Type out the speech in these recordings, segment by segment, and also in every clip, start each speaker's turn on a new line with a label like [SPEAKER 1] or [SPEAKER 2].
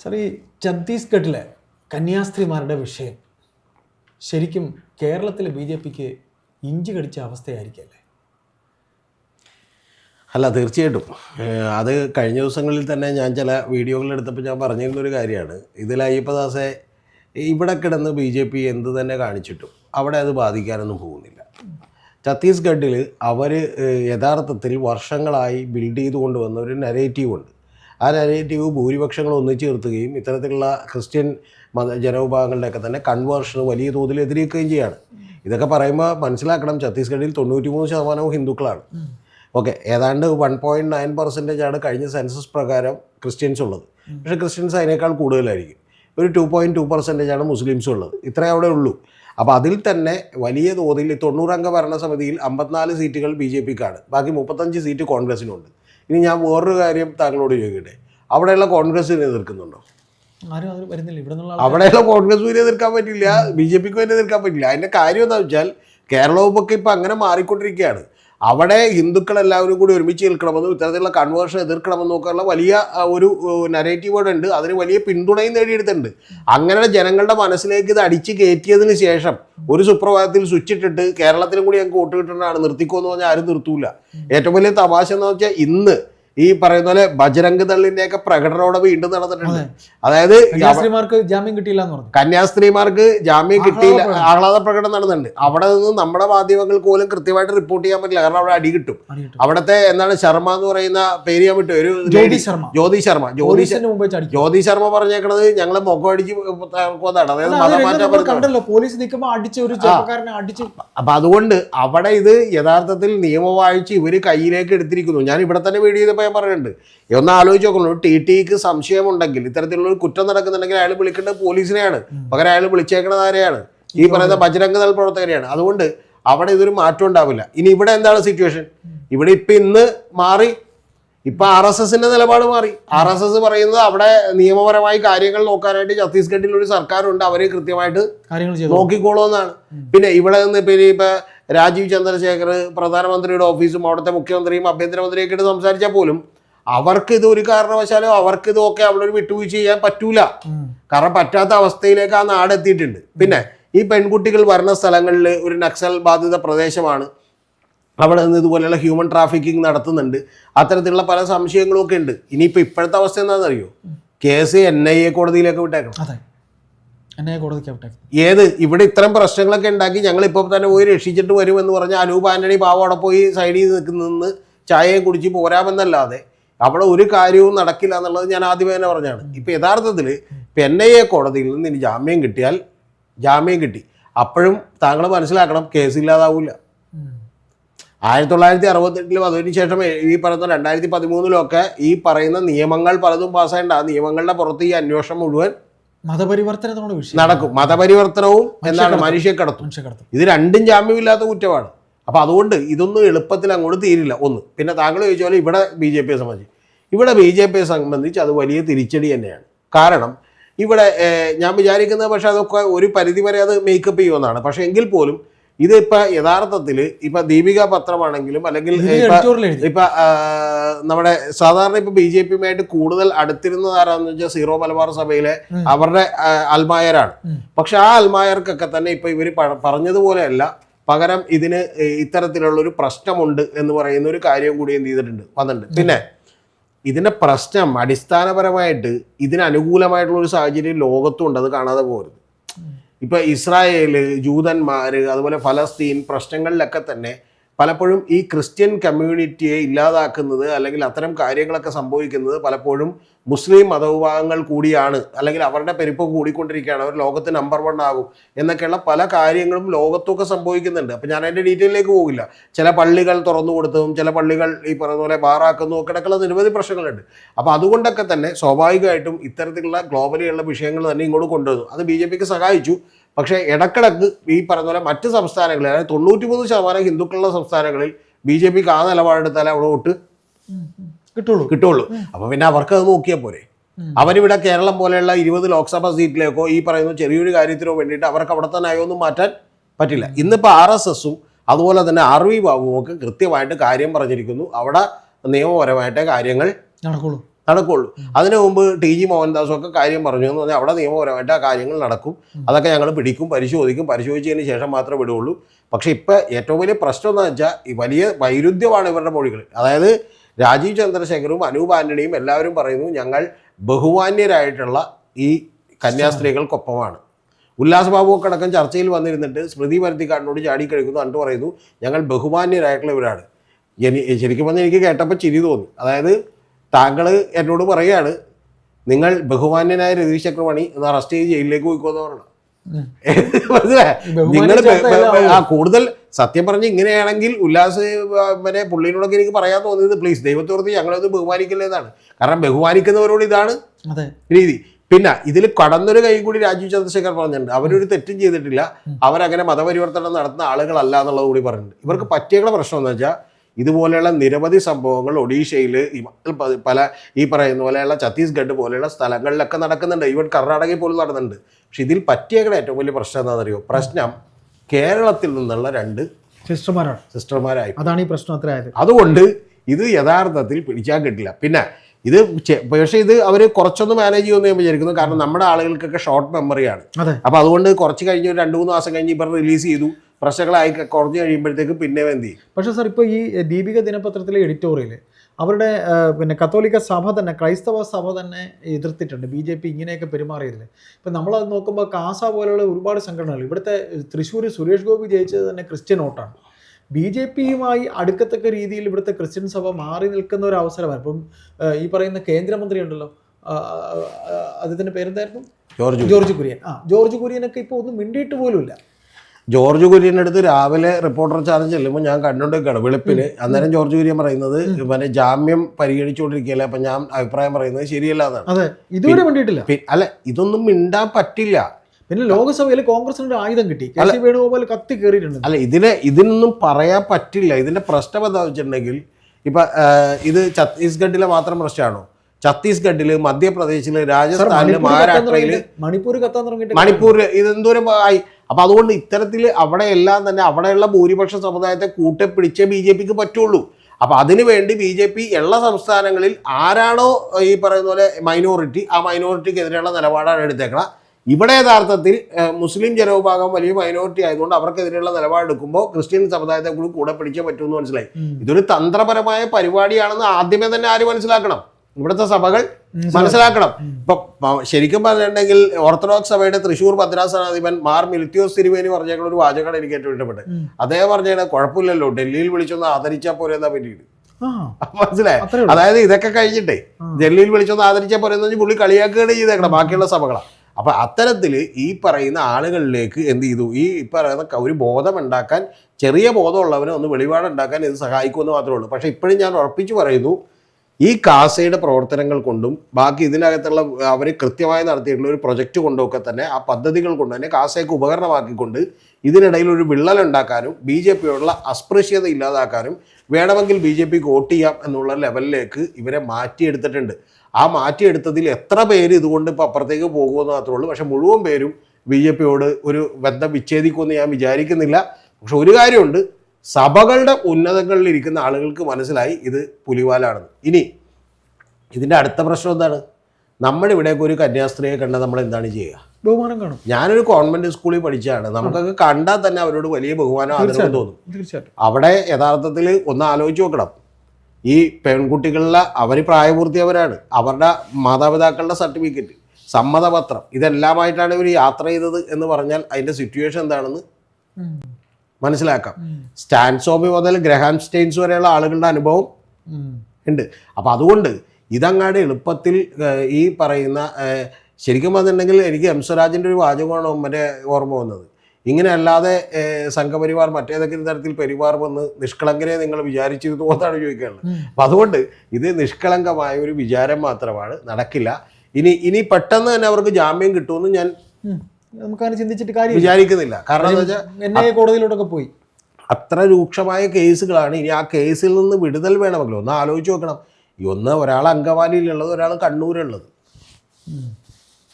[SPEAKER 1] Sir ഈ ഛത്തീസ്ഗഡിലെ കന്യാസ്ത്രീമാരുടെ വിഷയം ശരിക്കും കേരളത്തിലെ ബി ജെ പിക്ക് ഇഞ്ചി കടിച്ച അവസ്ഥയായിരിക്കല്ലേ?
[SPEAKER 2] അല്ല തീർച്ചയായിട്ടും. അത് കഴിഞ്ഞ ദിവസങ്ങളിൽ തന്നെ ഞാൻ ചില വീഡിയോകൾ എടുത്തപ്പോൾ ഞാൻ പറഞ്ഞിരുന്ന ഒരു കാര്യമാണ്. ഇതിൽ അയ്യപ്പദാസെ ഇവിടെ കിടന്ന് ബി ജെ പി എന്ത് തന്നെ കാണിച്ചിട്ടും അവിടെ അത് ബാധിക്കാനൊന്നും പോകുന്നില്ല. ഛത്തീസ്ഗഡിൽ അവർ യഥാർത്ഥത്തിൽ വർഷങ്ങളായി ബിൽഡ് ചെയ്തുകൊണ്ട് വന്ന ഒരു നരേറ്റീവ് ഉണ്ട്. ആ നരേറ്റീവ് ഭൂരിപക്ഷങ്ങൾ ഒന്നിച്ചു നിർത്തുകയും ഇത്തരത്തിലുള്ള ക്രിസ്ത്യൻ മത ജനവിഭാഗങ്ങളുടെയൊക്കെ തന്നെ കൺവേർഷന് വലിയ തോതിൽ എതിരേക്കുകയും ചെയ്യുകയാണ് ഇതൊക്കെ പറയുമ്പോൾ മനസ്സിലാക്കണം ഛത്തീസ്ഗഡിൽ തൊണ്ണൂറ്റി മൂന്ന് ശതമാനവും ഹിന്ദുക്കളാണ്. ഓക്കെ ഏതാണ്ട് വൺ പോയിന്റ് നയൻ പെർസെന്റേജ് ആണ് കഴിഞ്ഞ സെൻസസ് പ്രകാരം ക്രിസ്ത്യൻസ് ഉള്ളത്. പക്ഷേ ക്രിസ്ത്യൻസ് അതിനേക്കാൾ കൂടുതലായിരിക്കും. ഒരു ടു പോയിന്റ് ടു പെർസെന്റേജ് ആണ് മുസ്ലിംസ് ഉള്ളത്. ഇത്രേ അവിടെ ഉള്ളൂ. അപ്പോൾ അതിൽ തന്നെ വലിയ തോതിൽ തൊണ്ണൂറംഗ ഭരണസമിതിയിൽ അമ്പത്തിനാല് സീറ്റുകൾ ബി ജെ പിക്കാണ്. ബാക്കി മുപ്പത്തഞ്ച് സീറ്റ് കോൺഗ്രസിനുണ്ട്. ഇനി ഞാൻ വേറൊരു കാര്യം താങ്കളോട് ചോദിക്കട്ടെ? അവിടെയുള്ള കോൺഗ്രസിനെ എതിർക്കുന്നുണ്ടോ? അവിടെയുള്ള കോൺഗ്രസിനെ എതിർക്കാൻ പറ്റില്ല. ബി ജെ പിക്ക് വരെ എതിർക്കാൻ പറ്റില്ല. അതിന്റെ കാര്യം എന്താ വെച്ചാൽ കേരളവും ഒക്കെ ഇപ്പം അങ്ങനെ മാറിക്കൊണ്ടിരിക്കുകയാണ്. അവിടെ ഹിന്ദുക്കൾ എല്ലാവരും കൂടി ഒരുമിച്ച് നിൽക്കണമെന്നും ഇത്തരത്തിലുള്ള കൺവേർഷൻ എതിർക്കണമെന്നും ഒക്കെയുള്ള വലിയ ഒരു നരേറ്റീവ് ഇവിടെ ഉണ്ട്. അതിന് വലിയ പിന്തുണയും നേടിയെടുത്തിട്ടുണ്ട്. അങ്ങനെ ജനങ്ങളുടെ മനസ്സിലേക്ക് ഇത് അടിച്ചു കയറ്റിയതിന് ശേഷം ഒരു സുപ്രഭാതത്തിൽ സ്വിച്ച് ഇട്ടിട്ട് കേരളത്തിലും കൂടി ഞങ്ങൾക്ക് വോട്ട് കിട്ടുന്നതാണ് നിർത്തിക്കോ എന്ന് പറഞ്ഞാൽ ആരും നിർത്തൂല. ഏറ്റവും വലിയ തമാശ എന്ന് വെച്ചാൽ ഇന്ന് ഈ പറയുന്ന പോലെ ബജരംഗ് ദളിന്റെയൊക്കെ പ്രകടനം അവിടെ വീണ്ടും നടന്നിട്ടുണ്ട്. അതായത്
[SPEAKER 1] കന്യാസ്ത്രീമാർക്ക് ജാമ്യം കിട്ടിയില്ല എന്ന് പറഞ്ഞു.
[SPEAKER 2] കന്യാസ്ത്രീമാർക്ക് ജാമ്യം കിട്ടിയില്ല. ആഹ്ലാദ പ്രകടനം നടന്നുണ്ട് അവിടെ നിന്ന് നമ്മുടെ മാധ്യമങ്ങൾക്ക് പോലും കൃത്യമായിട്ട് റിപ്പോർട്ട് ചെയ്യാൻ പറ്റില്ല. കാരണം അവിടെ അടി കിട്ടും. അവിടത്തെ എന്താണ് ശർമ്മ എന്ന് പറയുന്ന പേര് ഞാൻ വിട്ടു. ഒരു
[SPEAKER 1] ജ്യോതി ശർമ്മ.
[SPEAKER 2] ജ്യോതി ശർമ്മ. ജ്യോതി ജ്യോതി ശർമ്മ പറഞ്ഞേക്കണത് ഞങ്ങളെ മുഖമടിച്ച് കൊന്നാണ് അതായത്
[SPEAKER 1] കണ്ടല്ലോ. പോലീസ് നിൽക്കുമ്പോൾ അടിച്ച് ഒരു ചെറുപ്പക്കാരനെ അടിച്ച്
[SPEAKER 2] അപ്പൊ അതുകൊണ്ട് അവിടെ ഇത് യഥാർത്ഥത്തിൽ നിയമവാഴ്ച ഇവർ കയ്യിലേക്ക് എടുത്തിരിക്കുന്നു. ഞാൻ ഇവിടെ തന്നെ വീഡിയോ ചെയ്തപ്പോൾ ഞാൻ പറയുന്നുണ്ട്. ഒന്ന് ആലോചിച്ച് നോക്കണം. ടി ടിക്ക് സംശയമുണ്ടെങ്കിൽ ഇത്തരത്തിലുള്ള ഒരു കുറ്റം നടക്കുന്നുണ്ടെങ്കിൽ അയാൾ വിളിക്കേണ്ടത് പോലീസിനെയാണ്. പകരം അയാൾ വിളിച്ചേക്കുന്നത് ആരെയാണ്? ഈ പറയുന്ന ബജരംഗ ദൾ പ്രവർത്തകരെയാണ്. അതുകൊണ്ട് അവിടെ ഇതൊരു മാറ്റം ഉണ്ടാവില്ല. ഇനി ഇവിടെ എന്താണ് സിറ്റുവേഷൻ ഇവിടെ ഇപ്പം ഇന്ന് മാറി. ഇപ്പൊ ആർ എസ് എസിന്റെ നിലപാട് മാറി. ആർ എസ് എസ് പറയുന്നത് അവിടെ നിയമപരമായി കാര്യങ്ങൾ നോക്കാനായിട്ട് ഛത്തീസ്ഗഡിൽ ഒരു സർക്കാരുണ്ട്. അവർ കൃത്യമായിട്ട്
[SPEAKER 1] കാര്യങ്ങൾ
[SPEAKER 2] എന്നാണ് പിന്നെ ഇവിടെ നിന്ന് ഇപ്പൊ രാജീവ് ചന്ദ്രശേഖർ പ്രധാനമന്ത്രിയുടെ ഓഫീസും അവിടുത്തെ മുഖ്യമന്ത്രിയും ആഭ്യന്തരമന്ത്രിയൊക്കെ ആയിട്ട് സംസാരിച്ചാൽ പോലും അവർക്ക് ഇത് ഒരു കാരണവശാലും അവർക്ക് ഇതൊക്കെ അവിടെ ഒരു വിട്ടുവീഴ്ച ചെയ്യാൻ പറ്റൂല. കാരണം പറ്റാത്ത അവസ്ഥയിലേക്ക് ആ നാട് എത്തിയിട്ടുണ്ട്. പിന്നെ ഈ പെൺകുട്ടികൾ വരുന്ന സ്ഥലങ്ങളിൽ ഒരു നക്സൽ ബാധിത പ്രദേശമാണ്. അവിടെ നിന്ന് ഇതുപോലെയുള്ള ഹ്യൂമൻ ട്രാഫിക്കിംഗ് നടത്തുന്നുണ്ട്. അത്തരത്തിലുള്ള പല സംശയങ്ങളും ഒക്കെ ഉണ്ട്. ഇനിയിപ്പോൾ ഇപ്പോഴത്തെ അവസ്ഥ എന്താണെന്നറിയോ? കേസ് എൻ ഐ എ കോടതിയിലേക്ക് വിട്ടേക്കണം.
[SPEAKER 1] എന്നെ
[SPEAKER 2] ഏത്? ഇവിടെ ഇത്തരം പ്രശ്നങ്ങളൊക്കെ ഉണ്ടാക്കി ഞങ്ങൾ ഇപ്പോൾ തന്നെ പോയി രക്ഷിച്ചിട്ട് വരുമെന്ന് പറഞ്ഞ അനൂപ് ആന്റണി പാവം അവിടെ പോയി സൈഡിൽ നിന്ന് ചായയും കുടിച്ച് പോരാമെന്നല്ലാതെ അവിടെ ഒരു കാര്യവും നടക്കില്ല എന്നുള്ളത് ഞാൻ ആദ്യമേ തന്നെ പറഞ്ഞാണ്. ഇപ്പൊ യഥാർത്ഥത്തിൽ ഇപ്പം എ കോടതിയിൽ നിന്ന് ഇനി ജാമ്യം കിട്ടിയാൽ ജാമ്യം കിട്ടി. അപ്പോഴും താങ്കൾ മനസ്സിലാക്കണം കേസ്
[SPEAKER 1] ഇല്ലാതാവില്ല
[SPEAKER 2] ആയിരത്തി തൊള്ളായിരത്തി അറുപത്തെട്ടിലും അതിനുശേഷം ഈ പറയുന്ന രണ്ടായിരത്തി പതിമൂന്നിലൊക്കെ ഈ പറയുന്ന നിയമങ്ങൾ പലതും പാസ്സായിട്ടുണ്ട് ആ നിയമങ്ങളുടെ പുറത്ത് ഈ അന്വേഷണം മുഴുവൻ
[SPEAKER 1] മതപരിവർത്തനത്തോട് വിഷയം.
[SPEAKER 2] നടക്കും. മതപരിവർത്തനവും എന്നാണ് മനുഷ്യ
[SPEAKER 1] കടത്തും.
[SPEAKER 2] ഇത് രണ്ടും ജാമ്യമില്ലാത്ത കുറ്റമാണ്. അപ്പോൾ അതുകൊണ്ട് ഇതൊന്നും എളുപ്പത്തിൽ അങ്ങോട്ട് തീരില്ല. ഒന്ന് പിന്നെ താങ്കൾ ചോദിച്ച പോലെ ഇവിടെ ബി ജെ പിയെ സംബന്ധിച്ച്. ഇവിടെ ബി ജെ പിയെ സംബന്ധിച്ച് അത് വലിയ തിരിച്ചടി തന്നെയാണ്. കാരണം ഇവിടെ ഞാൻ വിചാരിക്കുന്നത് പക്ഷേ അതൊക്കെ ഒരു പരിധി വരെ അത് മേക്കപ്പ് ചെയ്യുമെന്നാണ്. പക്ഷേ എങ്കിൽ പോലും ഇതിപ്പോൾ യഥാർത്ഥത്തിൽ ഇപ്പം ദീപിക പത്രമാണെങ്കിലും അല്ലെങ്കിൽ ഇപ്പം നമ്മുടെ സാധാരണ ഇപ്പൊ ബി ജെ പിയുമായിട്ട് കൂടുതൽ അടുത്തിരുന്നത് ആരാന്ന് വെച്ചാൽ സീറോ മലബാർ സഭയിലെ അവരുടെ അൽമായരാണ്. പക്ഷെ ആ അൽമായർക്കൊക്കെ തന്നെ ഇപ്പൊ ഇവർ പറഞ്ഞതുപോലെയല്ല പകരം ഇതിന് ഇത്തരത്തിലുള്ള ഒരു പ്രശ്നമുണ്ട് എന്ന് പറയുന്ന ഒരു കാര്യം കൂടി എന്ത് ചെയ്തിട്ടുണ്ട് വന്നിട്ടുണ്ട്. പിന്നെ ഇതിന്റെ പ്രശ്നം അടിസ്ഥാനപരമായിട്ട് ഇതിന് അനുകൂലമായിട്ടുള്ള ഒരു സാഹചര്യം ലോകത്തും ഉണ്ട് അത് കാണാതെ പോകരുത്. ഇപ്പൊ ഇസ്രായേൽ ജൂതന്മാർ അതുപോലെ ഫലസ്തീൻ പ്രശ്നങ്ങളിലൊക്കെ തന്നെ പലപ്പോഴും ഈ ക്രിസ്ത്യൻ കമ്മ്യൂണിറ്റിയെ ഇല്ലാതാക്കുന്നത് അല്ലെങ്കിൽ അത്തരം കാര്യങ്ങളൊക്കെ സംഭവിക്കുന്നത് പലപ്പോഴും മുസ്ലിം മതവിഭാഗങ്ങൾ കൂടിയാണ് അല്ലെങ്കിൽ അവരുടെ പെരുപ്പ് കൂടിക്കൊണ്ടിരിക്കുകയാണ് അവർ ലോകത്ത് നമ്പർ വൺ ആകും എന്നൊക്കെയുള്ള പല കാര്യങ്ങളും ലോകത്തൊക്കെ സംഭവിക്കുന്നുണ്ട്. അപ്പം ഞാൻ അതിന്റെ ഡീറ്റെയിലേക്ക് പോകില്ല. ചില പള്ളികൾ തുറന്നു കൊടുത്തതും ചില പള്ളികൾ ഈ പറയുന്ന പോലെ ബാറാക്കുന്നതും ഒക്കെ അടക്കമുള്ള നിരവധി പ്രശ്നങ്ങളുണ്ട്. അപ്പോൾ അതുകൊണ്ടൊക്കെ തന്നെ സ്വാഭാവികമായിട്ടും ഇത്തരത്തിലുള്ള ഗ്ലോബലിയുള്ള വിഷയങ്ങൾ തന്നെ ഇങ്ങോട്ട് കൊണ്ടുവന്നു. അത് ബി ജെ പിക്ക് സഹായിച്ചു. പക്ഷേ ഇടക്കിടക്ക് ഈ പറയുന്ന പോലെ മറ്റ് സംസ്ഥാനങ്ങളിൽ അതായത് തൊണ്ണൂറ്റി മൂന്ന് ശതമാനം ഹിന്ദുക്കളുള്ള സംസ്ഥാനങ്ങളിൽ ബി ജെ പിക്ക് ആ നിലപാടെടുത്താൽ അവിടെ വോട്ട്.
[SPEAKER 1] കിട്ടുള്ളൂ.
[SPEAKER 2] കിട്ടുള്ളൂ. അപ്പൊ പിന്നെ അവർക്ക് അത് നോക്കിയാൽ പോരെ. അവരിവിടെ കേരളം പോലെയുള്ള ഇരുപത് ലോക്സഭാ സീറ്റിലേക്കോ ഈ പറയുന്ന ചെറിയൊരു കാര്യത്തിനോ വേണ്ടിയിട്ട് അവർക്ക് അവിടെ തന്നെ നയമൊന്നും മാറ്റാൻ പറ്റില്ല. ഇന്നിപ്പോൾ ആർ എസ് എസും അതുപോലെ തന്നെ ആർ വി ബാബുവും ഒക്കെ കൃത്യമായിട്ട് കാര്യം പറഞ്ഞിരിക്കുന്നു. അവിടെ നിയമപരമായിട്ട് കാര്യങ്ങൾ
[SPEAKER 1] നടക്കുള്ളൂ.
[SPEAKER 2] നടക്കുള്ളൂ. അതിനു മുമ്പ് ടി ജി മോഹൻദാസും ഒക്കെ കാര്യം പറഞ്ഞു എന്ന് പറഞ്ഞാൽ അവിടെ നിയമപരമായിട്ട് ആ കാര്യങ്ങൾ നടക്കും. അതൊക്കെ ഞങ്ങൾ പിടിക്കും പരിശോധിക്കും. പരിശോധിച്ചതിന് ശേഷം മാത്രമേ വിടുകയുള്ളൂ. പക്ഷേ ഇപ്പം ഏറ്റവും വലിയ പ്രശ്നം എന്ന് വെച്ചാൽ വലിയ വൈരുദ്ധ്യമാണ് ഇവരുടെ മൊഴികൾ അതായത് രാജീവ് ചന്ദ്രശേഖറും അനൂപ് ആന്റണിയും എല്ലാവരും പറയുന്നു ഞങ്ങൾ ബഹുമാന്യരായിട്ടുള്ള ഈ കന്യാസ്ത്രീകൾക്കൊപ്പമാണ്. ഉല്ലാസ് ഒക്കെ അടക്കം ചർച്ചയിൽ വന്നിരുന്നിട്ട് സ്മൃതി പരുത്തിക്കാടിനോട് ചാടിക്കഴിക്കുന്നു അണ്ട് പറയുന്നു ഞങ്ങൾ ബഹുമാന്യരായിട്ടുള്ള ഇവരാണ് എനി ശരിക്കും പറഞ്ഞാൽ എനിക്ക് കേട്ടപ്പോൾ ചിരി തോന്നി. അതായത് താങ്കൾ എന്നോട് പറയുകയാണ് നിങ്ങൾ ബഹുമാന്യനായ രതീഷ് ചക്രവാണി എന്ന് അറസ്റ്റ് ചെയ്ത് ജയിലിലേക്ക് പോയിക്കോന്ന്?
[SPEAKER 1] ബഹുമാനിച്ച
[SPEAKER 2] നിങ്ങൾ ആ കൂടുതൽ സത്യം പറഞ്ഞ് ഇങ്ങനെയാണെങ്കിൽ ഉല്ലാസ് മറ്റേ പുള്ളിനോടൊക്കെ എനിക്ക് പറയാൻ തോന്നിയത് പ്ലീസ് ദൈവത്തോർത്ത് ഞങ്ങളത് ബഹുമാനിക്കില്ലെന്നാണ് കാരണം ബഹുമാനിക്കുന്നവരോട് ഇതാണ് രീതി. പിന്നെ ഇതിൽ കടന്നൊരു കൈ കൂടി രാജീവ് ചന്ദ്രശേഖർ പറഞ്ഞിട്ടുണ്ട്. അവരൊരു തെറ്റും ചെയ്തിട്ടില്ല. അവരങ്ങനെ മതപരിവർത്തനം നടത്തുന്ന ആളുകളല്ല എന്നുള്ളത് കൂടി പറഞ്ഞിട്ടുണ്ട്. ഇവർക്ക് പറ്റിയുള്ള പ്രശ്നം എന്ന് വെച്ചാൽ ഇതുപോലെയുള്ള നിരവധി സംഭവങ്ങൾ ഒഡീഷയിൽ പല ഈ പറയുന്ന പോലെയുള്ള ഛത്തീസ്ഗഡ് പോലെയുള്ള സ്ഥലങ്ങളിലൊക്കെ നടക്കുന്നുണ്ട്. ഈവൻ കർണാടകയിൽ പോലും നടന്നുണ്ട് പക്ഷെ ഇതിൽ പറ്റിയേക്കണ ഏറ്റവും വലിയ പ്രശ്നം എന്താണെന്നറിയോ? പ്രശ്നം കേരളത്തിൽ നിന്നുള്ള രണ്ട്
[SPEAKER 1] സിസ്റ്റർമാരാണ്.
[SPEAKER 2] സിസ്റ്റർമാരായി.
[SPEAKER 1] അതാണ് ഈ പ്രശ്നം അത്ര ആയത്.
[SPEAKER 2] അതുകൊണ്ട് ഇത് യഥാർത്ഥത്തിൽ പിടിക്കാൻ കിട്ടില്ല. പിന്നെ ഇത് പക്ഷേ ഇത് അവർ കുറച്ചൊന്ന് മാനേജ് ചെയ്യുമെന്ന് ഞാൻ വിചാരിക്കുന്നു. കാരണം നമ്മുടെ ആളുകൾക്കൊക്കെ ഷോർട്ട് മെമ്മറിയാണ് അപ്പോൾ അതുകൊണ്ട് കുറച്ച് കഴിഞ്ഞ് ഒരു രണ്ട് മൂന്ന് മാസം കഴിഞ്ഞ് ഇവർ റിലീസ് ചെയ്തു. പ്രശ്നങ്ങളായി കുറഞ്ഞു കഴിയുമ്പോഴത്തേക്ക് പിന്നെ എന്ത്
[SPEAKER 1] പക്ഷേ സാർ ഇപ്പോൾ ഈ ദീപിക ദിനപത്രത്തിലെ എഡിറ്റോറിയൽ അവരുടെ പിന്നെ കത്തോലിക്ക സഭ തന്നെ ക്രൈസ്തവ സഭ തന്നെ എതിർത്തിട്ടുണ്ട്. ബി ജെ പി ഇങ്ങനെയൊക്കെ പെരുമാറിയതിൽ ഇപ്പം നമ്മളത് നോക്കുമ്പോൾ കാസ പോലെയുള്ള ഒരുപാട് സംഘടനകൾ ഇവിടുത്തെ തൃശ്ശൂർ സുരേഷ് ഗോപി ജയിച്ചത് തന്നെ ക്രിസ്ത്യൻ വോട്ടാണ്. ബി ജെ പിയുമായി അടുക്കത്തക്ക രീതിയിൽ ഇവിടുത്തെ ക്രിസ്ത്യൻ സഭ മാറി നിൽക്കുന്ന ഒരു അവസരമാണ്. ഇപ്പം ഈ പറയുന്ന കേന്ദ്രമന്ത്രി ഉണ്ടല്ലോ അദ്ദേഹത്തിന്റെ പേരെന്തായിരുന്നു?
[SPEAKER 2] George
[SPEAKER 1] George Kurian. ആ ജോർജ് കുര്യനൊക്കെ ഇപ്പോൾ ഒന്നും മിണ്ടിയിട്ട് പോലുമില്ല.
[SPEAKER 2] ജോർജ് കുര്യന്റെ അടുത്ത് രാവിലെ റിപ്പോർട്ടർ ചാർജ് ചെല്ലുമ്പോൾ ഞാൻ കണ്ടുകൊണ്ടിരിക്കുകയാണ് വെളുപ്പിന്. അന്നേരം ജോർജ് കുര്യൻ പറയുന്നത് പിന്നെ ജാമ്യം പരിഗണിച്ചുകൊണ്ടിരിക്കുകയല്ലേ? അപ്പം ഞാൻ അഭിപ്രായം പറയുന്നത് ശരിയല്ല എന്നാണ്.
[SPEAKER 1] ഇതുവരെ
[SPEAKER 2] അല്ല ഇതൊന്നും മിണ്ടാൻ പറ്റില്ല.
[SPEAKER 1] പിന്നെ ലോകസഭയിൽ കോൺഗ്രസിന് ഒരു ആയുധം കിട്ടി. കെ വേണുഗോപാൽ കത്തി കയറിയിട്ടുണ്ട്.
[SPEAKER 2] അല്ല ഇതിനെ ഇതിനൊന്നും പറയാൻ പറ്റില്ല. ഇതിന്റെ പ്രശ്നം എന്താ വെച്ചിട്ടുണ്ടെങ്കിൽ ഇപ്പൊ ഇത് ഛത്തീസ്ഗഡിലെ മാത്രം പ്രശ്നമാണോ? ഛത്തീസ്ഗഡിൽ മധ്യപ്രദേശിൽ രാജസ്ഥാനിൽ മഹാരാഷ്ട്രയിൽ
[SPEAKER 1] മണിപ്പൂർ കത്താൻ തുടങ്ങിയിട്ട്
[SPEAKER 2] ഇതെന്തോരം ആയി? അപ്പൊ അതുകൊണ്ട് ഇത്തരത്തിൽ അവിടെയെല്ലാം തന്നെ അവിടെയുള്ള ഭൂരിപക്ഷ സമുദായത്തെ കൂട്ടിപ്പിടിച്ചേ ബി ജെ പിക്ക് പറ്റുള്ളൂ. അപ്പൊ അതിനുവേണ്ടി ബി ജെ പി ഉള്ള സംസ്ഥാനങ്ങളിൽ ആരാണോ ഈ പറയുന്ന പോലെ മൈനോറിറ്റി ആ മൈനോറിറ്റിക്കെതിരെയുള്ള നിലപാടാണ് എടുത്തേക്കണം. ഇവിടെ യഥാർത്ഥത്തിൽ മുസ്ലിം ജനവിഭാഗം വലിയ മൈനോറിറ്റി ആയതുകൊണ്ട് അവർക്കെതിരെയുള്ള നിലപാടെടുക്കുമ്പോൾ ക്രിസ്ത്യൻ സമുദായത്തെ കൂടി കൂടെ പിടിച്ചേ പറ്റുമെന്ന് മനസ്സിലായി. ഇതൊരു തന്ത്രപരമായ പരിപാടിയാണെന്ന് ആദ്യമേ തന്നെ ആര് മനസ്സിലാക്കണം? ഇവിടുത്തെ സഭകൾ മനസ്സിലാക്കണം. ഇപ്പൊ ശരിക്കും പറഞ്ഞിട്ടുണ്ടെങ്കിൽ ഓർത്തഡോക്സ് സഭയുടെ തൃശൂർ ഭദ്രാസനാധിപൻ മാർ മിലിത്യോസ് തിരുവേനി പറഞ്ഞേക്കുന്ന ഒരു വാചകം എനിക്ക് ഏറ്റവും ഇഷ്ടപ്പെട്ടത്. അദ്ദേഹം പറഞ്ഞാൽ കുഴപ്പമില്ലല്ലോ ഡൽഹിയിൽ വിളിച്ചൊന്ന് ആദരിച്ചാൽ പോരെ എന്നാ പറ്റിയിട്ട് മനസ്സിലായോ? അതായത് ഇതൊക്കെ കഴിഞ്ഞിട്ടേ ഡൽഹിയിൽ വിളിച്ചൊന്ന് ആദരിച്ചാൽ പോരെ എന്ന് പറഞ്ഞ് പുള്ളി കളിയാക്കുകയാണ് ചെയ്തേക്കണം ബാക്കിയുള്ള സഭകളാണ് അപ്പൊ അത്തരത്തിൽ ഈ പറയുന്ന ആളുകളിലേക്ക് എന്ത് ചെയ്തു? ഈ പറയുന്ന ഒരു ബോധം ഉണ്ടാക്കാൻ ചെറിയ ബോധമുള്ളവനെ ഒന്ന് വെളിപാടുണ്ടാക്കാൻ ഇത് സഹായിക്കുമെന്ന് മാത്രമേ ഉള്ളൂ. പക്ഷെ ഇപ്പോഴും ഞാൻ ഉറപ്പിച്ചു പറയുന്നു ഈ കാസയുടെ പ്രവർത്തനങ്ങൾ കൊണ്ടും ബാക്കി ഇതിനകത്തുള്ള അവർ കൃത്യമായി നടത്തിയിട്ടുള്ള ഒരു പ്രൊജക്റ്റ് കൊണ്ടുമൊക്കെ തന്നെ ആ പദ്ധതികൾ കൊണ്ട് തന്നെ കാസയൊക്കെ ഉപകരണമാക്കിക്കൊണ്ട് ഇതിനിടയിൽ ഒരു വിള്ളൽ ഉണ്ടാക്കാനും ബി ജെ പിയോടുള്ള അസ്പൃശ്യത ഇല്ലാതാക്കാനും വേണമെങ്കിൽ ബി ജെ പിക്ക് വോട്ട് ചെയ്യാം എന്നുള്ള ലെവലിലേക്ക് ഇവരെ മാറ്റിയെടുത്തിട്ടുണ്ട്. ആ മാറ്റിയെടുത്തതിൽ എത്ര പേര് ഇതുകൊണ്ട് ഇപ്പോൾ അപ്പുറത്തേക്ക് പോകുമെന്ന് മാത്രമേ ഉള്ളൂ. പക്ഷേ മുഴുവൻ പേരും ബി ജെ പിയോട് ഒരു ബന്ധം വിച്ഛേദിക്കുമെന്ന് ഞാൻ വിചാരിക്കുന്നില്ല. പക്ഷെ ഒരു കാര്യമുണ്ട്. സഭകളുടെ ഉന്നതങ്ങളിൽ ഇരിക്കുന്ന ആളുകൾക്ക് മനസ്സിലായി ഇത് പുലിവാലാണെന്ന്. ഇനി ഇതിന്റെ അടുത്ത പ്രശ്നം എന്താണ്? നമ്മളിവിടെ ഒരു കന്യാസ്ത്രീയെ കണ്ടാൽ നമ്മൾ എന്താണ് ചെയ്യുക?
[SPEAKER 1] ബഹുമാനം കാണും.
[SPEAKER 2] ഞാനൊരു കോൺവെന്റ് സ്കൂളിൽ പഠിച്ചതാണ്. നമുക്കൊക്കെ കണ്ടാൽ തന്നെ അവരോട് വലിയ ബഹുമാനം ആദരവ് തോന്നും.
[SPEAKER 1] തീർച്ചയായിട്ടും.
[SPEAKER 2] അവിടെ യഥാർത്ഥത്തിൽ ഒന്ന് ആലോചിച്ച് നോക്കണം. ഈ പെൺകുട്ടികളിലെ അവർ പ്രായപൂർത്തിയവരാണ്. അവരുടെ മാതാപിതാക്കളുടെ സർട്ടിഫിക്കറ്റ് സമ്മതപത്രം ഇതെല്ലാമായിട്ടാണ് ഇവർ യാത്ര ചെയ്തത് എന്ന് പറഞ്ഞാൽ അതിന്റെ സിറ്റുവേഷൻ എന്താണെന്ന്. മനസ്സിലാക്കാം.
[SPEAKER 1] ഉം.
[SPEAKER 2] സ്റ്റാൻസോമി മുതൽ ഗ്രഹാം സ്റ്റെയിൻസ് വരെയുള്ള ആളുകളുടെ അനുഭവം ഉണ്ട്. അപ്പോൾ അതുകൊണ്ട് ഇതങ്ങാട് എളുപ്പത്തിൽ ഈ പറയുന്ന ശരിക്കും പറഞ്ഞിട്ടുണ്ടെങ്കിൽ എനിക്ക് എം സ്വരാജിന്റെ ഒരു വാചകമാണ് മറ്റേ ഓർമ്മ വന്നത്. ഇങ്ങനെ അല്ലാതെ സംഘപരിവാർ മറ്റേതെങ്കിലും തരത്തിൽ പരിവാർ വന്ന് നിഷ്കളങ്കനെ നിങ്ങൾ വിചാരിച്ചിരുന്നു എന്നാണ് ചോദിക്കാനുള്ളത്.
[SPEAKER 1] ഉം.
[SPEAKER 2] അപ്പം അതുകൊണ്ട് ഇത് നിഷ്കളങ്കമായ ഒരു വിചാരം മാത്രമാണ്. നടക്കില്ല. ഇനി ഇനി പെട്ടെന്ന് തന്നെ അവർക്ക് ജാമ്യം കിട്ടുമെന്ന് ഞാൻ.
[SPEAKER 1] നമുക്കങ്ങനെ ചിന്തിച്ചിട്ട് കാര്യം
[SPEAKER 2] വിചാരിക്കുന്നില്ല. കാരണം എന്താ വെച്ചാൽ
[SPEAKER 1] എൻ ഐ എ കോടതിയിലോട്ടൊക്കെ പോയി.
[SPEAKER 2] അത്ര രൂക്ഷമായ കേസുകളാണ്. ഇനി ആ കേസിൽ നിന്ന് വിടുതൽ വേണമെങ്കിലും ഒന്ന് ആലോചിച്ച് നോക്കണം. ഈ ഒന്ന് ഒരാൾ അങ്കവാലിയിലുള്ളത് ഒരാൾ കണ്ണൂരുള്ളത്.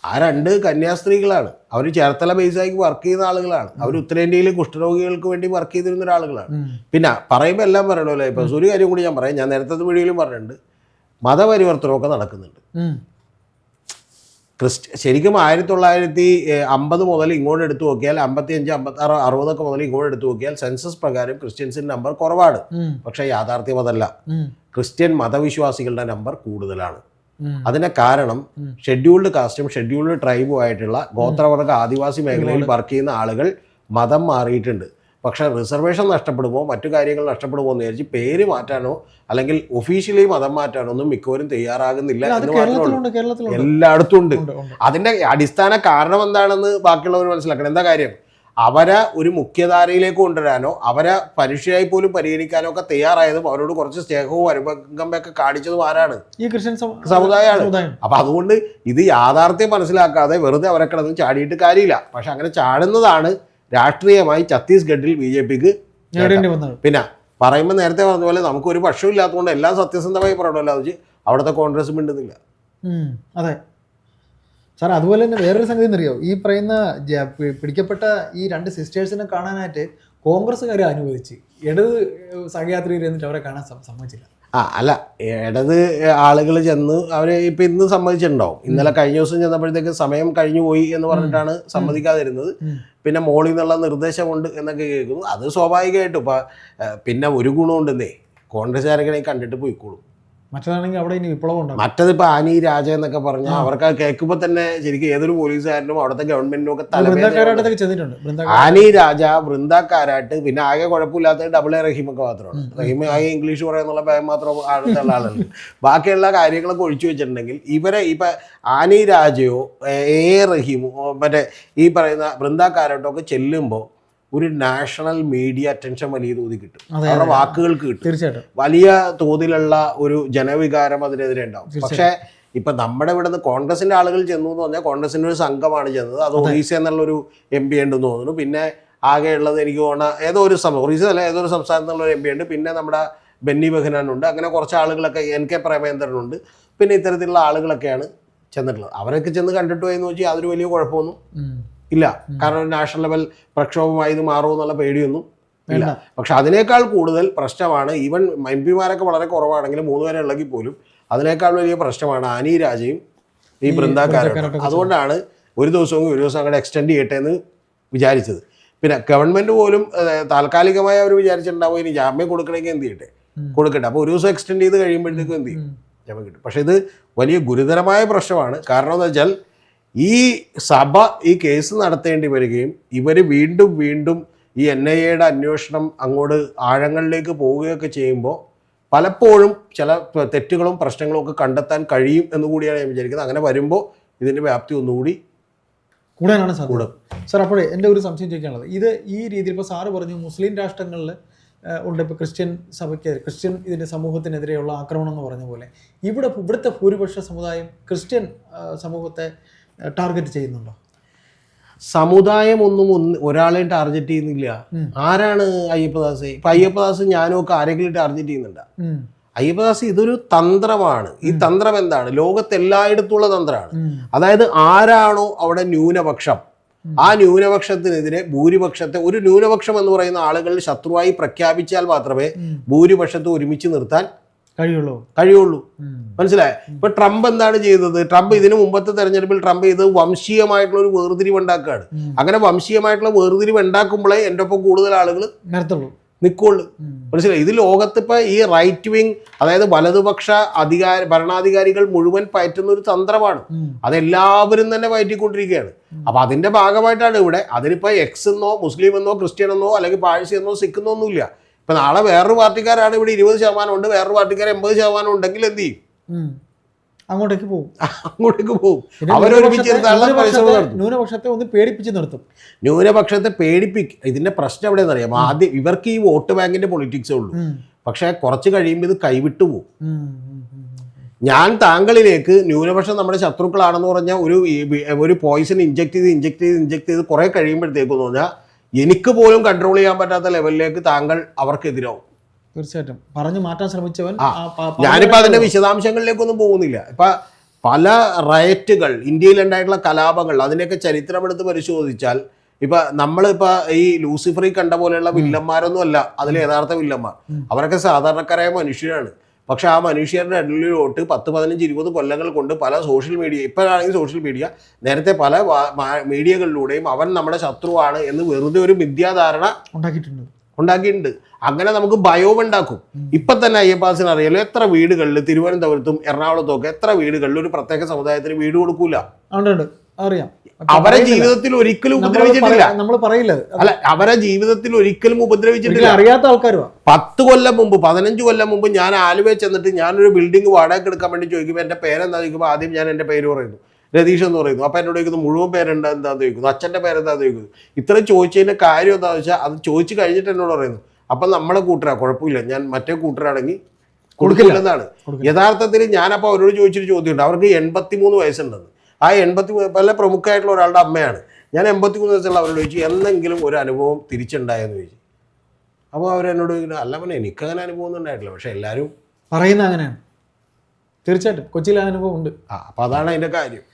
[SPEAKER 2] ആ രണ്ട് കന്യാസ്ത്രീകളാണ്. അവർ ചേർത്തല ബേസായി വർക്ക് ചെയ്യുന്ന ആളുകളാണ്. അവർ ഉത്തരേന്ത്യയിലെ കുഷ്ഠരോഗികൾക്ക് വേണ്ടി വർക്ക് ചെയ്തിരുന്ന ഒരാളുകളാണ്. പിന്നെ പറയുമ്പോൾ എല്ലാം പറയണമല്ലോ ഇപ്പം ഒരു കാര്യം കൂടി ഞാൻ പറയാം. ഞാൻ നേരത്തെ വീഡിയോയിലും പറഞ്ഞിട്ടുണ്ട്. മതപരിവർത്തനമൊക്കെ നടക്കുന്നുണ്ട്.
[SPEAKER 1] ഉം.
[SPEAKER 2] ക്രിസ്ത്യ ശരിക്കും ആയിരത്തി തൊള്ളായിരത്തി അമ്പത് മുതൽ ഇങ്ങോട്ട് എടുത്തു നോക്കിയാൽ അമ്പത്തി അഞ്ച് അമ്പത്തി ആറ് അറുപതൊക്കെ മുതൽ ഇങ്ങോട്ട് എടുത്തു നോക്കിയാൽ സെൻസസ് പ്രകാരം ക്രിസ്ത്യൻസിന്റെ നമ്പർ കുറവാണ്. പക്ഷെ യാഥാർത്ഥ്യം അതല്ല ക്രിസ്ത്യൻ മതവിശ്വാസികളുടെ നമ്പർ കൂടുതലാണ്. അതിന് കാരണം ഷെഡ്യൂൾഡ് കാസ്റ്റും ഷെഡ്യൂൾഡ് ട്രൈബും ആയിട്ടുള്ള ഗോത്രവർഗ ആദിവാസി മേഖലയിൽ വർക്ക് ചെയ്യുന്ന ആളുകൾ മതം മാറിയിട്ടുണ്ട്. പക്ഷേ റിസർവേഷൻ നഷ്ടപ്പെടുമോ മറ്റു കാര്യങ്ങൾ നഷ്ടപ്പെടുമോ എന്ന് വിചാരിച്ച് പേര് മാറ്റാനോ അല്ലെങ്കിൽ ഒഫീഷ്യലി മതം മാറ്റാനോ ഒന്നും മിക്കവരും തയ്യാറാകുന്നില്ല എന്ന് മാത്രമേ എല്ലായിടത്തും ഉണ്ട്. അതിന്റെ അടിസ്ഥാന കാരണം എന്താണെന്ന് ബാക്കിയുള്ളവർ മനസ്സിലാക്കണം. എന്താ കാര്യം? അവരെ ഒരു മുഖ്യധാരയിലേക്ക് കൊണ്ടുവരാനോ അവരെ പരീക്ഷയായി പോലും പരിഗണിക്കാനോ ഒക്കെ തയ്യാറായതും അവരോട് കുറച്ച് സ്നേഹവും അനുഭവമൊക്കെ കാണിച്ചതും ആരാണ്?
[SPEAKER 1] ഈ ക്രിസ്ത്യൻ സമു-
[SPEAKER 2] സമുദായമാണ്. അപ്പൊ അതുകൊണ്ട് ഇത് യാഥാർത്ഥ്യം മനസ്സിലാക്കാതെ വെറുതെ അവരെ കിടന്ന് ചാടിയിട്ട് കാര്യമില്ല. പക്ഷെ അങ്ങനെ ചാടുന്നതാണ് രാഷ്ട്രീയമായി ഛത്തീസ്ഗഡിൽ ബി ജെ പിക്ക്
[SPEAKER 1] നേടേണ്ടി വന്നത്
[SPEAKER 2] പിന്നെ പറയുമ്പോൾ നേരത്തെ പറഞ്ഞ പോലെ നമുക്ക് ഒരു പക്ഷവും ഇല്ലാത്തതുകൊണ്ട് എല്ലാം സത്യസന്ധമായി പറയണമല്ലോ അത് അവിടുത്തെ കോൺഗ്രസ് മിണ്ടുന്നില്ല.
[SPEAKER 1] അതെ. സാർ അതുപോലെ തന്നെ വേറൊരു സംഗതി എന്നറിയോ ഈ പറയുന്ന പിടിക്കപ്പെട്ട ഈ രണ്ട് സിസ്റ്റേഴ്സിനെ കാണാനായിട്ട് കോൺഗ്രസ്സുകാരെ അനുവദിച്ച്. ഇടത് സഹയാത്രിയിൽ എന്നിട്ട് അവരെ കാണാൻ സമ്മതിച്ചില്ല.
[SPEAKER 2] ആ അല്ല ഇടത് ആളുകൾ ചെന്ന് അവർ ഇപ്പൊ ഇന്ന് സമ്മതിച്ചിട്ടുണ്ടാവും. ഇന്നലെ കഴിഞ്ഞ ദിവസം ചെന്നപ്പോഴത്തേക്ക് സമയം കഴിഞ്ഞു പോയി എന്ന് പറഞ്ഞിട്ടാണ് സമ്മതിക്കാതിരുന്നത്. പിന്നെ മോളിൽ നിന്നുള്ള നിർദ്ദേശമുണ്ട് എന്നൊക്കെ കേൾക്കുന്നു. അത് സ്വാഭാവികമായിട്ടും. ഇപ്പൊ പിന്നെ ഒരു ഗുണമുണ്ടെന്നേ കോൺഗ്രസ്സുകാരൊക്കെ കണ്ടിട്ട് പോയിക്കോളും.
[SPEAKER 1] മറ്റതാണെങ്കിൽ അവിടെ ഇനി വിപ്ലവം ഉണ്ടാകും.
[SPEAKER 2] മറ്റതിപ്പോ ആനി രാജ എന്നൊക്കെ പറഞ്ഞാൽ അവർക്ക് കേൾക്കുമ്പോ കേൾക്കുമ്പോൾ തന്നെ ശരിക്കും ഏതൊരു പോലീസുകാരനും അവിടുത്തെ ഗവൺമെന്റിനും ഒക്കെ
[SPEAKER 1] ബൃന്ദക്കാരായിട്ടൊക്കെ
[SPEAKER 2] ആനി രാജ വൃന്ദക്കാരായിട്ട് പിന്നെ ആകെ കുഴപ്പമില്ലാത്ത ഡബിൾ എ റഹീമൊക്കെ മാത്രമാണ്. റഹീം ആകെ ഇംഗ്ലീഷ് പറയുന്നുള്ള ഭയം മാത്രം ആളുള്ള ആളുണ്ട് ബാക്കിയുള്ള കാര്യങ്ങളൊക്കെ ഒഴിച്ചു വെച്ചിട്ടുണ്ടെങ്കിൽ ഇവരെ ഇപ്പൊ ആനി രാജയോ എ റഹീമോ മറ്റേ ഈ പറയുന്ന വൃന്ദക്കാരോട്ടോ ഒക്കെ ചെല്ലുമ്പോൾ ഒരു നാഷണൽ മീഡിയ അറ്റൻഷൻ വലിയ തോതിൽ കിട്ടും. അവരുടെ വാക്കുകൾക്ക് കിട്ടും.
[SPEAKER 1] തീർച്ചയായിട്ടും.
[SPEAKER 2] വലിയ തോതിലുള്ള ഒരു ജനവികാരം അതിനെതിരെ ഉണ്ടാവും. പക്ഷേ ഇപ്പൊ നമ്മുടെ ഇവിടെ നിന്ന് കോൺഗ്രസിന്റെ ആളുകൾ ചെന്നു എന്ന് പറഞ്ഞാൽ കോൺഗ്രസിന്റെ ഒരു സംഘമാണ് ചെന്നത്. അത് ഒറീസ എന്നുള്ളൊരു എം പി ഉണ്ടെന്ന് തോന്നുന്നു. പിന്നെ ആകെ ഉള്ളത് എനിക്ക് തോന്നുന്ന ഏതോ ഒരു സമയം ഒറീസ അല്ല ഏതോ ഒരു സംസ്ഥാനത്തുള്ള ഒരു എം പി ഉണ്ട്. പിന്നെ നമ്മുടെ ബെന്നി ബെഹനാനുണ്ട് അങ്ങനെ കുറച്ച് ആളുകളൊക്കെ എൻ കെ പ്രേമേന്ദ്രനുണ്ട് പിന്നെ ഇത്തരത്തിലുള്ള ആളുകളൊക്കെയാണ് ചെന്നിട്ടുള്ളത്. അവരൊക്കെ ചെന്ന് കണ്ടിട്ട് പോയെന്ന് വെച്ചാൽ യാതൊരു വലിയ കുഴപ്പമൊന്നും. ഇല്ല. കാരണം നാഷണൽ ലെവൽ പ്രക്ഷോഭമായി ഇത് മാറുമെന്നുള്ള പേടിയൊന്നും ഇല്ല. പക്ഷെ അതിനേക്കാൾ കൂടുതൽ പ്രശ്നമാണ് ഈവൻ എം പിമാരൊക്കെ വളരെ കുറവാണെങ്കിലും മൂന്ന് പേരെ ഉള്ളെങ്കിൽ പോലും അതിനേക്കാൾ വലിയ പ്രശ്നമാണ് ആനി രാജയും ഈ ബൃന്ദാക്കാരും അതുകൊണ്ടാണ് ഒരു ദിവസവും ഒരു ദിവസം അങ്ങോട്ട് എക്സ്റ്റെൻഡ് ചെയ്യട്ടെ എന്ന് വിചാരിച്ചത്. പിന്നെ ഗവൺമെന്റ് പോലും താൽക്കാലികമായി അവർ വിചാരിച്ചിട്ടുണ്ടാവും ഇനി ജാമ്യം കൊടുക്കണമെങ്കിൽ എന്ത് ചെയ്യട്ടെ? കൊടുക്കട്ടെ. അപ്പോൾ ഒരു ദിവസം എക്സ്റ്റെൻഡ് ചെയ്ത് കഴിയുമ്പോഴത്തേക്കും എന്ത് ചെയ്യും. ജാമ്യം കിട്ടും. പക്ഷെ ഇത് വലിയ ഗുരുതരമായ പ്രശ്നമാണ്. കാരണം എന്താ വെച്ചാൽ ഈ സഭ ഈ കേസ് നടത്തേണ്ടി വരികയും ഇവർ വീണ്ടും വീണ്ടും ഈ എൻ ഐ എയുടെ അന്വേഷണം അങ്ങോട്ട് ആഴങ്ങളിലേക്ക് പോവുകയൊക്കെ ചെയ്യുമ്പോൾ പലപ്പോഴും ചില തെറ്റുകളും പ്രശ്നങ്ങളും ഒക്കെ കണ്ടെത്താൻ കഴിയും എന്ന് കൂടിയാണ് ഞാൻ വിചാരിക്കുന്നത്. അങ്ങനെ വരുമ്പോൾ ഇതിന്റെ വ്യാപ്തി ഒന്നുകൂടി
[SPEAKER 1] കൂടാനാണ് സാർ
[SPEAKER 2] കൂടും.
[SPEAKER 1] സാർ അപ്പോഴേ എന്റെ ഒരു സംശയം ചോദിക്കാനുള്ളത്. ഇത് ഈ രീതിയിൽ ഇപ്പോൾ സാറ് പറഞ്ഞു മുസ്ലിം രാഷ്ട്രങ്ങളിൽ ഉണ്ട് ഇപ്പോൾ ക്രിസ്ത്യൻ സഭയ്ക്ക് ക്രിസ്ത്യൻ ഇതിന്റെ സമൂഹത്തിനെതിരെയുള്ള ആക്രമണം എന്ന് പറഞ്ഞ പോലെ ഇവിടെ ഇവിടുത്തെ ഭൂരിപക്ഷ സമുദായം ക്രിസ്ത്യൻ സമൂഹത്തെ ടാർഗറ്റ് ചെയ്യുന്നുണ്ടോ?
[SPEAKER 2] സമുദായം ഒന്നും ഒന്ന് ഒരാളെയും ടാർഗറ്റ് ചെയ്യുന്നില്ല. ആരാണ് അയ്യപ്പദാസ്? ഇപ്പൊ അയ്യപ്പദാസ് ഞാനും ഒക്കെ ആരെങ്കിലും ടാർഗറ്റ് ചെയ്യുന്നുണ്ട? അയ്യപ്പദാസ് ഇതൊരു തന്ത്രമാണ്. ഈ തന്ത്രം എന്താണ്? ലോകത്തെല്ലായിടത്തുള്ള തന്ത്രമാണ്. അതായത് ആരാണോ അവിടെ ന്യൂനപക്ഷം. ആ ന്യൂനപക്ഷത്തിനെതിരെ ഭൂരിപക്ഷത്തെ ഒരു ന്യൂനപക്ഷം എന്ന് പറയുന്ന ആളുകൾ ശത്രുവായി പ്രഖ്യാപിച്ചാൽ മാത്രമേ ഭൂരിപക്ഷത്തെ ഒരുമിച്ച് നിർത്താൻ
[SPEAKER 1] കഴിയുള്ളൂ.
[SPEAKER 2] കഴിയുള്ളൂ. മനസ്സിലായി? ഇപ്പൊ ട്രംപ് എന്താണ് ചെയ്തത്? ട്രംപ് ഇതിനു മുമ്പത്തെ തെരഞ്ഞെടുപ്പിൽ ട്രംപ് ഇത് വംശീയമായിട്ടുള്ള ഒരു വേർതിരിവ് ഉണ്ടാക്കുകയാണ്. അങ്ങനെ വംശീയമായിട്ടുള്ള വേർതിരിവ് ഉണ്ടാക്കുമ്പോഴേ എന്റെ ഒപ്പം കൂടുതൽ ആളുകൾ
[SPEAKER 1] നിർത്തുള്ളൂ
[SPEAKER 2] നിൽക്കുള്ളൂ. മനസ്സിലായി? ഇത് ലോകത്ത് ഇപ്പൊ ഈ റൈറ്റ് വിങ് അതായത് വലതുപക്ഷ അധികാര ഭരണാധികാരികൾ മുഴുവൻ പയറ്റുന്ന ഒരു തന്ത്രമാണ്. അതെല്ലാവരും തന്നെ പയറ്റിക്കൊണ്ടിരിക്കുകയാണ്. അപ്പൊ അതിന്റെ ഭാഗമായിട്ടാണ് ഇവിടെ അതിനിപ്പോ എക്സ് എന്നോ മുസ്ലിം എന്നോ ക്രിസ്ത്യൻ എന്നോ അല്ലെങ്കിൽ പാഴ്സി എന്നോ സിഖ് എന്നോ ഒന്നുമില്ല. ഇപ്പൊ നാളെ വേറൊരു പാർട്ടിക്കാരാണ് ഇവിടെ ഇരുപത് ശതമാനം ഉണ്ട് വേറൊരു പാർട്ടിക്കാർ എൺപത് ശതമാനം ഉണ്ടെങ്കിൽ എന്ത് ചെയ്യും?
[SPEAKER 1] അങ്ങോട്ടേക്ക് പോകും
[SPEAKER 2] അങ്ങോട്ടേക്ക് പോകും അവരൊരുമിച്ച്
[SPEAKER 1] ന്യൂനപക്ഷത്തെ- ഒന്ന് പേടിപ്പിച്ച് നിർത്തും.
[SPEAKER 2] ന്യൂനപക്ഷത്തെ പേടിപ്പിക്കും ഇതിന്റെ പ്രശ്നം എവിടെയെന്ന് അറിയാം ആദ്യം ഇവർക്ക് ഈ വോട്ട് ബാങ്കിന്റെ പൊളിറ്റിക്സേ ഉള്ളൂ. പക്ഷെ കുറച്ച് കഴിയുമ്പോൾ ഇത് കൈവിട്ടു പോകും. ഞാൻ താങ്കളിലേക്ക് ന്യൂനപക്ഷം നമ്മുടെ ശത്രുക്കളാണെന്ന് പറഞ്ഞാൽ ഒരു ഒരു പോയിസൺ ഇഞ്ചെക്ട് ചെയ്ത് ഇഞ്ചെക്ട് ചെയ്ത് ഇഞ്ചെക്ട് ചെയ്ത് കുറെ കഴിയുമ്പോഴത്തേക്കും പറഞ്ഞാൽ എനിക്ക് പോലും കൺട്രോൾ ചെയ്യാൻ പറ്റാത്ത ലെവലിലേക്ക് താങ്കൾ അവർക്കെതിരാവും.
[SPEAKER 1] തീർച്ചയായിട്ടും. പറഞ്ഞു മാറ്റാൻ ശ്രമിച്ചവൻ ഞാനിപ്പോ
[SPEAKER 2] ഞാനിപ്പോൾ അതിന്റെ വിശദാംശങ്ങളിലേക്കൊന്നും പോകുന്നില്ല. ഇപ്പൊ പല റയറ്റുകൾ ഇന്ത്യയിൽ ഉണ്ടായിട്ടുള്ള കലാപങ്ങൾ അതിനെയൊക്കെ ചരിത്രമെടുത്ത് പരിശോധിച്ചാൽ ഇപ്പൊ നമ്മളിപ്പോ ഈ ലൂസിഫറി കണ്ട പോലെയുള്ള വില്ലന്മാരൊന്നും അല്ല. അതിലെ യഥാർത്ഥ വില്ലന്മാർ. അവരൊക്കെ സാധാരണക്കാരായ മനുഷ്യരാണ്. പക്ഷെ ആ മനുഷ്യരുടെ ഇടയിലോട്ട് പത്ത് പതിനഞ്ച് ഇരുപത് കൊല്ലങ്ങൾ കൊണ്ട് പല സോഷ്യൽ മീഡിയ ഇപ്പോഴാണെങ്കിൽ സോഷ്യൽ മീഡിയ നേരത്തെ പല മീഡിയകളിലൂടെയും അവൻ നമ്മുടെ ശത്രുവാണ് എന്ന് വെറുതെ ഒരു മിഥ്യാധാരണ
[SPEAKER 1] ഉണ്ടാക്കിയിട്ടുണ്ട്.
[SPEAKER 2] ഉണ്ടാക്കിയിട്ടുണ്ട്. അങ്ങനെ നമുക്ക് ഭയവും ഉണ്ടാക്കും. ഇപ്പം തന്നെ അയ്യപ്പാസിന് അറിയാലോ എത്ര വീടുകളിൽ തിരുവനന്തപുരത്തും എറണാകുളത്തും ഒക്കെ എത്ര വീടുകളിൽ ഒരു പ്രത്യേക സമുദായത്തിന് വീട് കൊടുക്കൂല?
[SPEAKER 1] അറിയാം.
[SPEAKER 2] അവരെ ജീവിതത്തിൽ ഒരിക്കലും ഉപദ്രവിച്ചിട്ടില്ല.
[SPEAKER 1] നമ്മൾ പറയില്ല
[SPEAKER 2] അല്ല അവരെ ജീവിതത്തിൽ ഒരിക്കലും ഉപദ്രവിച്ചിട്ടില്ല.
[SPEAKER 1] അറിയാത്ത ആൾക്കാരുവാ.
[SPEAKER 2] പത്ത് കൊല്ലം മുമ്പ് പതിനഞ്ച് കൊല്ലം മുമ്പ് ഞാൻ ആലുവയിൽ ചെന്നിട്ട് ഞാനൊരു ബിൽഡിംഗ് വാടകയ്ക്ക് എടുക്കാൻ വേണ്ടി ചോദിക്കുമ്പോൾ എന്റെ പേരെന്താ ചോദിക്കുമ്പോൾ ആദ്യം ഞാൻ എന്റെ പേര് പറയുന്നു. രതീഷ് എന്ന് പറയുന്നു. അപ്പോൾ എന്നോട് ചോദിക്കുന്നു മുഴുവൻ പേരെന്താ എന്താന്ന് ചോദിക്കുന്നു. അച്ഛന്റെ പേരെന്താ ചോദിക്കുന്നു. ഇത്ര ചോദിച്ചതിന്റെ കാര്യം എന്താണെന്ന് വെച്ചാൽ അത് ചോദിച്ചു കഴിഞ്ഞിട്ട് എന്നോട് പറയുന്നു. അപ്പം നമ്മളെ കൂട്ടരാ. കുഴപ്പമില്ല. ഞാൻ മറ്റേ കൂട്ടരാണെങ്കിൽ കൊടുക്കില്ലെന്നാണ്. യഥാർത്ഥത്തിൽ ഞാനപ്പോൾ അവരോട് ചോദിച്ചൊരു ചോദ്യമുണ്ട്. അവർക്ക് എൺപത്തി മൂന്ന് വയസ്സുണ്ടെന്ന്. ആ എൺപത്തി പല പ്രമുഖമായിട്ടുള്ള ഒരാളുടെ അമ്മയാണ്. ഞാൻ എൺപത്തി മൂന്ന് വയസ്സുള്ള അവരോട് ചോദിച്ചു എന്തെങ്കിലും ഒരു അനുഭവം തിരിച്ചുണ്ടായെന്ന് ചോദിച്ചു. അപ്പോൾ അവരെന്നോട് ചോദിക്കുന്നത് അല്ല പിന്നെ എനിക്കങ്ങനെ അനുഭവം ഒന്നും ഉണ്ടായിട്ടില്ല. പക്ഷെ എല്ലാവരും
[SPEAKER 1] പറയുന്ന അങ്ങനെയാണ്. തീർച്ചയായിട്ടും. കൊച്ചിയിൽ അനുഭവം ഉണ്ട്.
[SPEAKER 2] ആ അപ്പോൾ അതാണ് അതിന്റെ കാര്യം.